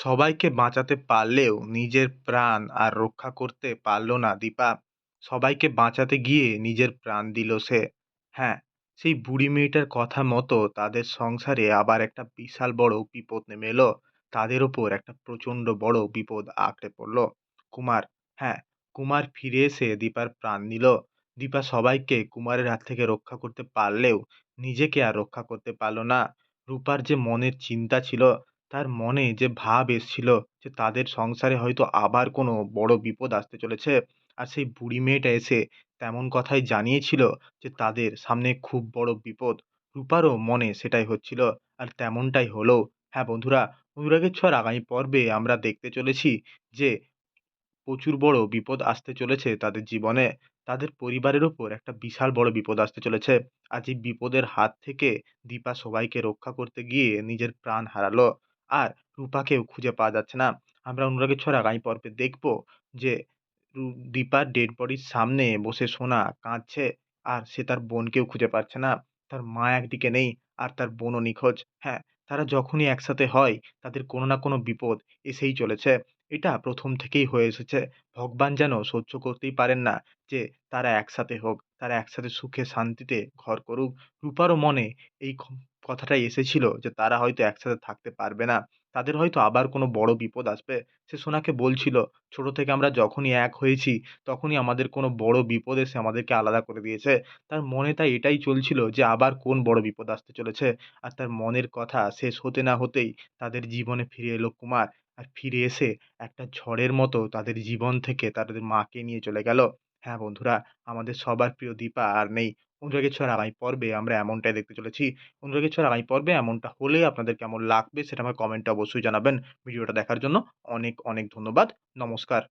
সবাইকে বাঁচাতে পারলেও নিজের প্রাণ আর রক্ষা করতে পারল না দীপা। সবাইকে বাঁচাতে গিয়ে নিজের প্রাণ দিল সে। হ্যাঁ সেই বুড়ি মেয়েটার কথা মতো তাদের সংসারে আবার একটা বিশাল বড় বিপদ নেমে এলো। তাদের ওপর একটা প্রচণ্ড বড় বিপদ আঁকড়ে পড়ল। কুমার হ্যাঁ কুমার ফিরে এসে দীপার প্রাণ নিল। দীপা সবাইকে কুমারের হাত থেকে রক্ষা করতে পারলেও নিজেকে আর রক্ষা করতে পারল না। রূপার যে মনের চিন্তা ছিল তার মনে যে ভাব এসছিল যে তাদের সংসারে হয়তো আবার কোনো বড় বিপদ আসতে চলেছে, আর সেই বুড়ি মেয়েটা এসে তেমন কথাই জানিয়েছিল যে তাদের সামনে খুব বড় বিপদ। রূপারও মনে সেটাই হচ্ছিল, আর তেমনটাই হলো। হ্যাঁ বন্ধুরা অনুরাগের ছোঁয়ার আগামী পর্বে আমরা দেখতে চলেছি যে প্রচুর বড় বিপদ আসতে চলেছে তাদের জীবনে। তাদের পরিবারের ওপর একটা বিশাল বড় বিপদ আসতে চলেছে। আজ এই বিপদের হাত থেকে দীপা সবাইকে রক্ষা করতে গিয়ে নিজের প্রাণ হারালো। আর রূপাকেও খুঁজে পাওয়া যাচ্ছে না। আমরা অনুরাগের ছড়া আগামী পর্বে দেখব যে দীপার ডেড বডির সামনে বসে সোনা কাঁদছে আর সে তার বোনকেও খুঁজে পাচ্ছে না। তার মা একদিকে নেই আর তার বোনও নিখোঁজ। হ্যাঁ তারা যখনই একসাথে হয়, তাদের কোনো না কোনো বিপদ এসেই চলেছে। এটা প্রথম থেকেই হয়ে এসেছে। ভগবান যেন সহ্য করতেই পারেন না যে তারা একসাথে হোক, তারা একসাথে সুখে শান্তিতে ঘর করুক। রূপারও মনে এই কথাটাই এসেছিল যে, তারা হয়তো একসাথে থাকতে পারবে না। তাদের হয়তো আবার কোনো বড় বিপদ আসবে। সে সোনাকে বলছিল, ছোট থেকে আমরা যখনই এক হয়েছি, তখনই আমাদের কোনো বড় বিপদ এসে আমাদেরকে আলাদা করে দিয়েছে। তার মনে তাই এটাই চলছিল যে, আবার কোন বড় বিপদ আসতে চলেছে? আর তার মনের কথা শেষ হতে না হতেই তাদের জীবনে ফিরে এলো কুমার। আর ফিরে এসে একটা ঝড়ের মতো তাদের জীবন থেকে তাদের মাকে নিয়ে চলে গেল। হ্যাঁ বন্ধুরা, আমাদের সবার প্রিয় দীপা আর নেই। অনুরাগের ছোঁয়ার আগামী পর্বে আমরা এমনটাই দেখতে চলেছি। অনুরাগের ছোঁয়ার আগামী পর্বে এমনটা হলে আপনাদের কেমন লাগবে সেটা আমার কমেন্টে অবশ্যই জানাবেন। ভিডিওটা দেখার জন্য অনেক অনেক ধন্যবাদ। নমস্কার।